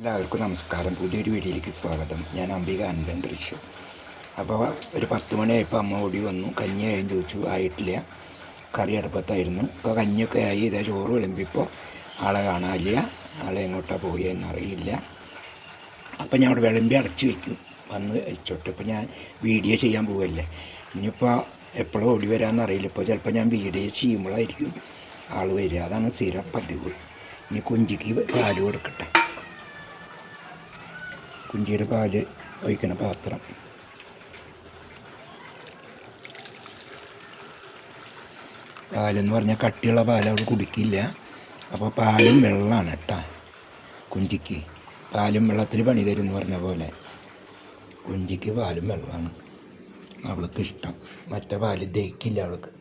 എല്ലാവർക്കും നമസ്കാരം. പുതിയൊരു വീഡിയോയിലേക്ക് സ്വാഗതം. ഞാൻ അംബിക അനന്തൻ തൃശ്ശൂർ. അപ്പോൾ ഒരു പത്ത് മണിയായപ്പോൾ അമ്മ ഓടി വന്നു. കഞ്ഞി ആയും ചോദിച്ചു. ആയിട്ടില്ല. കറി അടുപ്പത്തായിരുന്നു. ഇപ്പോൾ കഞ്ഞിയൊക്കെ ആയി ഇതാ ചോറ് വിളമ്പിപ്പോൾ ആളെ കാണാനില്ല. ആളെ എങ്ങോട്ടാണ് പോയെന്ന് അറിയില്ല അപ്പോൾ ഞാൻ അവിടെ വിളമ്പി അടച്ചു വയ്ക്കും വന്ന് അയച്ചോട്ടെ ഇപ്പോൾ ഞാൻ വീഡിയോ ചെയ്യാൻ പോവല്ലേ. ഇനിയിപ്പോൾ എപ്പോഴും ഓടി വരാമെന്നറിയില്ല ഇപ്പോൾ ചിലപ്പോൾ ഞാൻ വീഡിയോ ചെയ്യുമ്പോഴായിരിക്കും ആൾ വരിക. അതാണ് സ്ഥിരം പതിവ്. ഇനി കുഞ്ചിക്ക് പാൽ കൊടുക്കട്ടെ. കുഞ്ചിയുടെ പാൽ ഒഴിക്കണ പാത്രം. പാലെന്ന് പറഞ്ഞാൽ കട്ടിയുള്ള പാൽ അവൾ കുടിക്കില്ല. അപ്പോൾ പാലും വെള്ളമാണ് കേട്ടോ കുഞ്ചിക്ക്. പാലും വെള്ളത്തിൽ പണി തരും എന്ന് പറഞ്ഞ പോലെ. കുഞ്ചിക്ക് പാലും വെള്ളമാണ് അവൾക്ക് ഇഷ്ടം. മറ്റേ പാൽ ദഹിക്കില്ല അവൾക്ക്.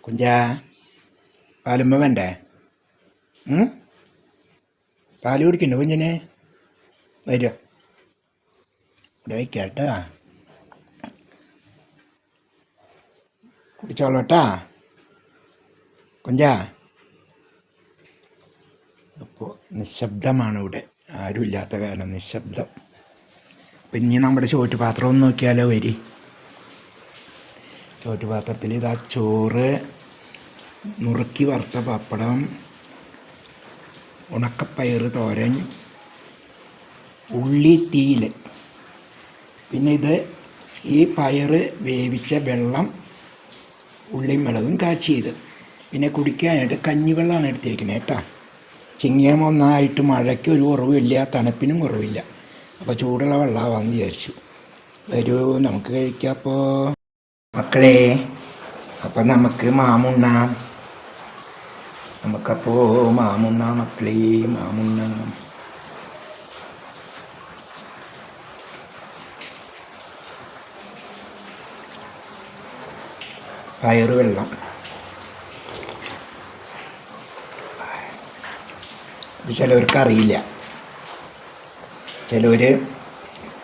കുഞ്ചാ പാലുമ്മ വേണ്ടേ? പാൽ കുടിക്കണ്ട കുഞ്ഞിനെ വരിക ഇവിടെ വയ്ക്കാട്ടാ. കുടിച്ചോളൂട്ടാ. കുഞ്ചാ. അപ്പോൾ നിശബ്ദമാണ് ഇവിടെ. ആരുമില്ലാത്ത കാരണം നിശബ്ദം. പിന്നെ നമ്മുടെ ചോറ്റുപാത്രം ഒന്ന് നോക്കിയാലോ വരി. ചോറ്റുപാത്രത്തിൽ ഇതാ ചോറ് നുറുക്കി വറുത്ത പപ്പടം ഉണക്കപ്പയർ തോരൻ ഉള്ളി തീയിൽ പിന്നെ ഇത് ഈ പയർ വേവിച്ച വെള്ളം ഉള്ളിയും മുളകും കാച്ചിയത് പിന്നെ കുടിക്കാനായിട്ട് കഞ്ഞിവെള്ളമാണ് എടുത്തിരിക്കുന്നത് കേട്ടോ. ചിങ്ങിയം ഒന്നായിട്ട് മഴയ്ക്ക് ഒരു കുറവില്ല തണുപ്പിനും കുറവില്ല. അപ്പോൾ ചൂടുള്ള വെള്ളമാവാന്ന് വിചാരിച്ചു. വരൂ നമുക്ക് കഴിക്കാം അപ്പോൾ മക്കളെ അപ്പം നമുക്ക് മാമുണ്ണാം നമുക്കപ്പോൾ മാമുണ്ണ മക്കളെ മാമുണ്ണ. പയറ് വെള്ളം. ഇത് ചിലവർക്ക് അറിയില്ല ചിലവർ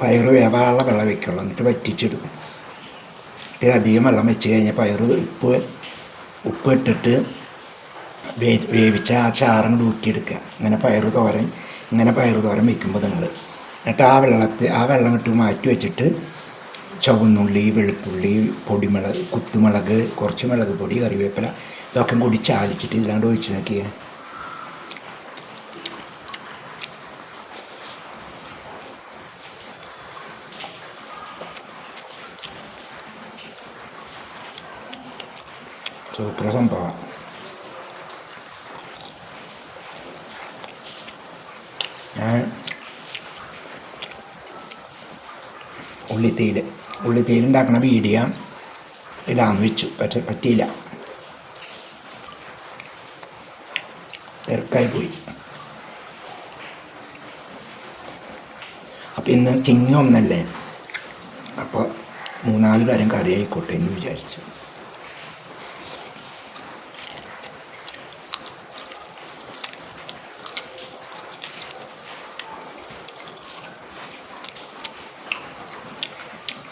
പയറ് വേവാനുള്ള വെള്ളം വെക്കുള്ളൂ എന്നിട്ട് വറ്റിച്ചെടുക്കും അധികം വെള്ളം വെച്ച് കഴിഞ്ഞാൽ പയറ് ഉപ്പ് ഉപ്പ് ഇട്ടിട്ട് വേവിച്ച ആ കൂടി ഊറ്റിയെടുക്കുക. ഇങ്ങനെ പയറ് തോരൻ ഇങ്ങനെ പയറ് തോരൻ വെക്കുമ്പോൾ നിങ്ങൾ എന്നിട്ട് ആ വെള്ളത്തെ ആ വെള്ളം ഇട്ട് മാറ്റി വെച്ചിട്ട് ചുവന്നുള്ളി വെളുത്തുള്ളി പൊടിമുളക് കുത്തുമുളക് കുറച്ച് മുളക് പൊടി കറിവേപ്പില ഇതൊക്കെ കൂടി ചാലിച്ചിട്ട് ഇതിലാണ്ട് ഒഴിച്ച് നോക്കിയേ. സൂപ്പർ സംഭവം. ഞാൻ ഉള്ളിത്തീയിൽ ഉള്ളിത്തീയിൽ ഉണ്ടാക്കുന്ന വീഡിയോ ഇടാന്ന് വെച്ചു. പക്ഷെ പറ്റിയില്ല. തിരക്കായി പോയി. അപ്പം ഇന്ന് ചിങ്ങം ഒന്നല്ലേ? അപ്പോൾ മൂന്നാൽ തരം കറി ആയിക്കോട്ടെ എന്ന് വിചാരിച്ചു.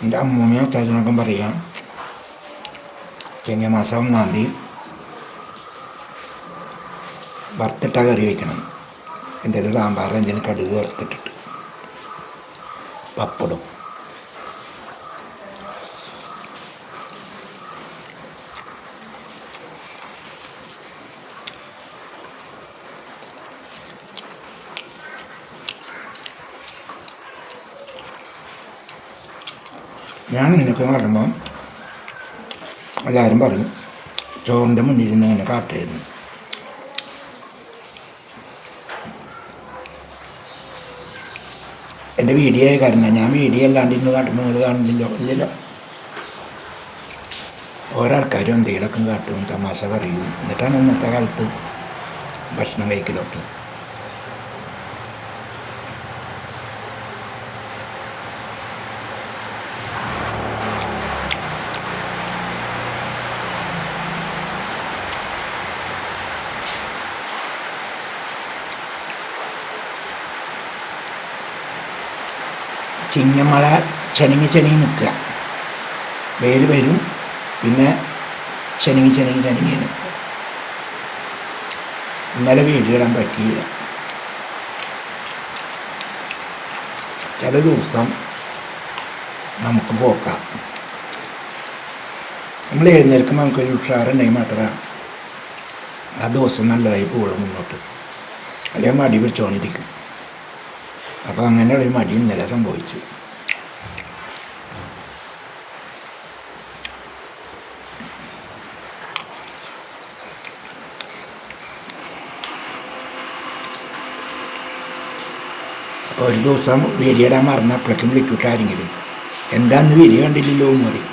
എന്റെ അമ്മൂമ്മയും അത്താച്ചനൊക്കെ പറയാം ചെങ്ങ മാസം ഒന്നാം തീയതി വറുത്തിട്ട കറി വയ്ക്കണം. എന്തെങ്കിലും സാമ്പാർ എന്തെങ്കിലും കടുക് വറുത്തിട്ടിട്ട്. പപ്പടും ഞാൻ നിനക്ക് കാണുമ്പം എല്ലാവരും പറഞ്ഞു ചോറിന്റെ മുന്നിൽ നിന്ന് ഇങ്ങനെ കാട്ടായിരുന്നു എന്റെ വീഡിയോ ആയ കാരണം ഞാൻ വീഡിയോ അല്ലാണ്ട് ഇന്ന് കാട്ടുമ്പോൾ നിങ്ങൾ കാണുന്നില്ലോ ഇല്ലല്ലോ. ഓരോ ആൾക്കാരും എന്തെങ്കിലുമൊക്കെ കാട്ടും തമാശ പറയും. എന്നിട്ടാണ് ഇന്നത്തെ കാലത്ത് ഭക്ഷണം കഴിക്കലൊക്കെ ചിങ്ങമഴ ചെനങ്ങി ചെനങ്ങി നിൽക്കുക. വെയിൽ വരും പിന്നെ ചെനങ്ങി ചെനങ്ങി ചെനങ്ങി നിൽക്കുക. ഇന്നലെ വീടിടാൻ പറ്റിയില്ല. ചില ദിവസം നമുക്ക് പോക്കാം. നമ്മൾ എഴുന്നേൽക്കുമ്പോൾ നമുക്കൊരു ഉഷാറുണ്ടെങ്കിൽ മാത്രമേ ആ ദിവസം നല്ലതായി പോകുള്ളൂ മുന്നോട്ട്. അല്ലെങ്കിൽ മടി പിടിച്ചോണ്ടിരിക്കും. അപ്പോൾ അങ്ങനെയുള്ളൊരു മടി ഇന്നലെ സംഭവിച്ചു ഒരു ദിവസം വീഡിയോ ഇടാൻ അപ്പളക്കും വിളിക്കൂട്ട ആരെങ്കിലും എന്താന്ന് വീഡിയോ കണ്ടില്ലല്ലോ എന്ന് പറയും.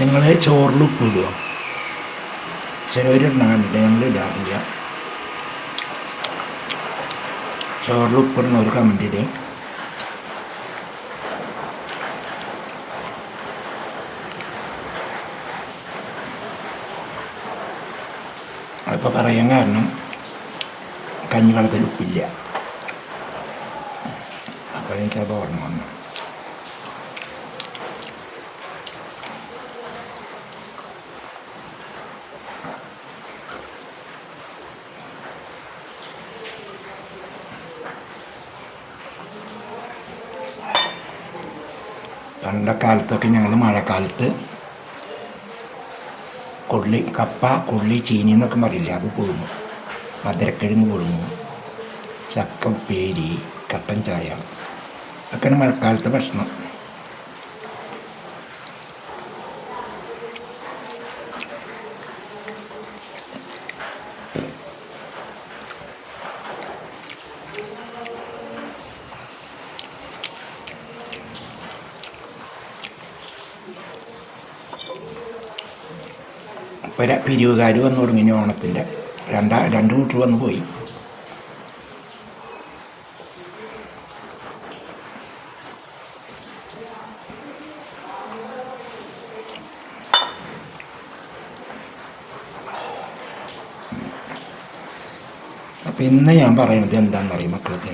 നിങ്ങൾ ചോറിൽ ഉപ്പ് ഇടുക ചിലവരിടാറുണ്ട് ഞങ്ങൾ ഇടാറില്ല. ചോറിൽ ഉപ്പിടുന്ന ഒരു കമന്റ് ഇടേ. അതിപ്പോൾ പറയാൻ കാരണം കഞ്ഞിവെള്ളത്തിൽ ഉപ്പില്ല. അപ്പോൾ എനിക്കത് ഓർമ്മ വന്നു. പണ്ടക്കാലത്തൊക്കെ ഞങ്ങൾ മഴക്കാലത്ത് കൊള്ളി കപ്പ കൊള്ളി ചീനി എന്നൊക്കെ പറയില്ല അത് പുഴുങ്ങും മധുരക്കിഴങ്ങ് പുഴുങ്ങും ചക്ക ഉപ്പേരി കട്ടൻ ചായ. അതൊക്കെയാണ് മഴക്കാലത്തെ ഭക്ഷണം. ഇപ്പോൾ പിരിവുകാർ വന്നു തുടങ്ങി ഓണത്തിന്റെ രണ്ടാ രണ്ട് കൂട്ടർ വന്നു പോയി. അപ്പം ഇന്ന് ഞാൻ പറയണത് എന്താണെന്നറിയും മക്കൾക്ക്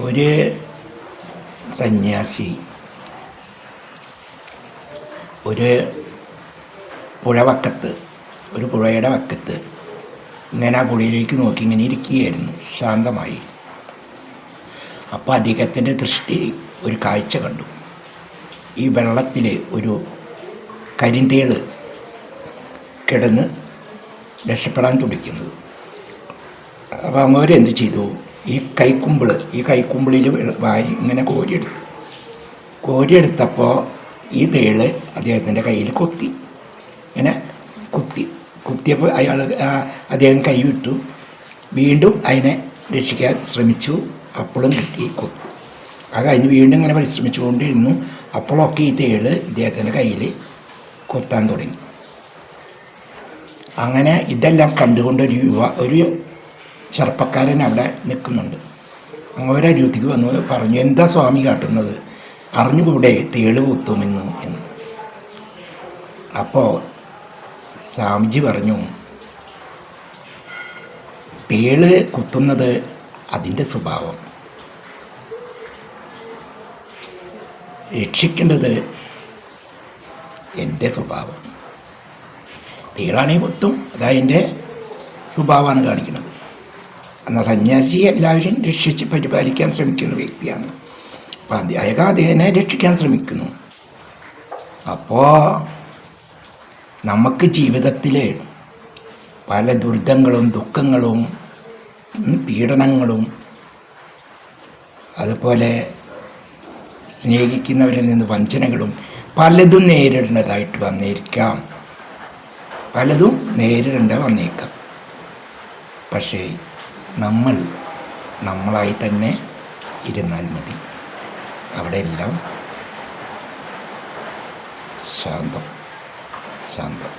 ഒരു സന്യാസി ഒരു പുഴ വക്കത്ത് ഒരു പുഴയുടെ വക്കത്ത് ഇങ്ങനെ ആ പുഴയിലേക്ക് നോക്കി ഇങ്ങനെ ഇരിക്കുകയായിരുന്നു. ശാന്തമായി. അപ്പോൾ അദ്ദേഹത്തിന്റെ ദൃഷ്ടി ഒരു കാഴ്ച കണ്ടു. ഈ വെള്ളത്തിൽ ഒരു കരിന്തേൾ കിടന്ന് രക്ഷപ്പെടാൻ തുടിക്കുന്നത് അപ്പോൾ അങ്ങോരെന്ത് ചെയ്തു? ഈ കൈക്കുമ്പിൾ ഈ കൈക്കുമ്പിളിൽ വാരി ഇങ്ങനെ കോരിയെടുത്തു. കോരിയെടുത്തപ്പോൾ ഈ തേൾ അദ്ദേഹത്തിന്റെ കയ്യിൽ കൊത്തി. ഇങ്ങനെ കുത്തി. കുത്തിയപ്പോൾ അയാൾ അദ്ദേഹം കൈവിട്ടു. വീണ്ടും അതിനെ രക്ഷിക്കാൻ ശ്രമിച്ചു. അപ്പോഴും കിട്ടി. കൊത്തു അത് കഴിഞ്ഞ് വീണ്ടും ഇങ്ങനെ പരിശ്രമിച്ചുകൊണ്ടിരുന്നു. അപ്പോഴൊക്കെ ഈ തേൾ ഇദ്ദേഹത്തിന്റെ കയ്യിൽ കൊത്താൻ തുടങ്ങി. അങ്ങനെ ഇതെല്ലാം കണ്ടുകൊണ്ട് ഒരു യുവ ഒരു ചെറുപ്പക്കാരൻ അവിടെ നിൽക്കുന്നുണ്ട്. അങ്ങനെ ഒരു അരിയത്തേക്ക് വന്നു. പറഞ്ഞു എന്താ സ്വാമി കാട്ടുന്നത്? അറിഞ്ഞുകൂടെ തേളുകുത്തുമെന്ന് എന്ന്. അപ്പോൾ സ്വാമിജി പറഞ്ഞു തേൾ കുത്തുന്നത് അതിന്റെ സ്വഭാവം. രക്ഷിക്കേണ്ടത് എന്റെ സ്വഭാവം. തേളാണെങ്കിൽ കുത്തും അതതിന്റെ സ്വഭാവമാണ് കാണിക്കുന്നത്. എന്നാൽ സന്യാസി എല്ലാവരും രക്ഷിച്ച് പരിപാലിക്കാൻ ശ്രമിക്കുന്ന വ്യക്തിയാണ് അപ്പം അദ്ദേഹനെ രക്ഷിക്കാൻ ശ്രമിക്കുന്നു. അപ്പോൾ നമുക്ക് ജീവിതത്തിൽ പല ദുരിതങ്ങളും ദുഃഖങ്ങളും പീഡനങ്ങളും അതുപോലെ സ്നേഹിക്കുന്നവരിൽ നിന്ന് വഞ്ചനകളും പലതും നേരിടേണ്ടതായിട്ട് വന്നേക്കാം പലതും നേരിടേണ്ട വന്നേക്കാം. പക്ഷേ നമ്മൾ നമ്മളായി തന്നെ ഇരുന്നാൽ മതി. അവിടെ എല്ലാം ശാന്തം ശാന്തം.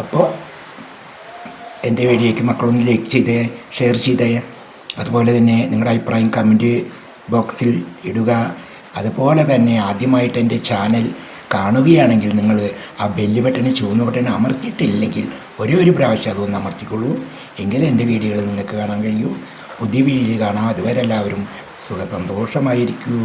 അപ്പോൾ എന്റെ വീഡിയോയ്ക്ക് മക്കളൊന്ന് ലൈക്ക് ചെയ്തേ ഷെയർ ചെയ്തേ. അതുപോലെ തന്നെ നിങ്ങളുടെ അഭിപ്രായം കമന്റ് ബോക്സിൽ ഇടുക. അതുപോലെ തന്നെ ആദ്യമായിട്ട് എന്റെ ചാനൽ കാണുകയാണെങ്കിൽ നിങ്ങൾ ആ ബെല്ല് ബട്ടണ് ചുവന്ന ബട്ടൺ അമർത്തിയിട്ടില്ലെങ്കിൽ ഒരേ ഒരു പ്രാവശ്യം അതൊന്ന് അമർത്തിക്കൊള്ളൂ. എങ്കിൽ എന്റെ വീഡിയോകൾ നിങ്ങൾക്ക് കാണാൻ കഴിയൂ. പുതിയ വീഡിയോ കാണാം. അതുവരെ എല്ലാവരും സുഖ സന്തോഷമായിരിക്കൂ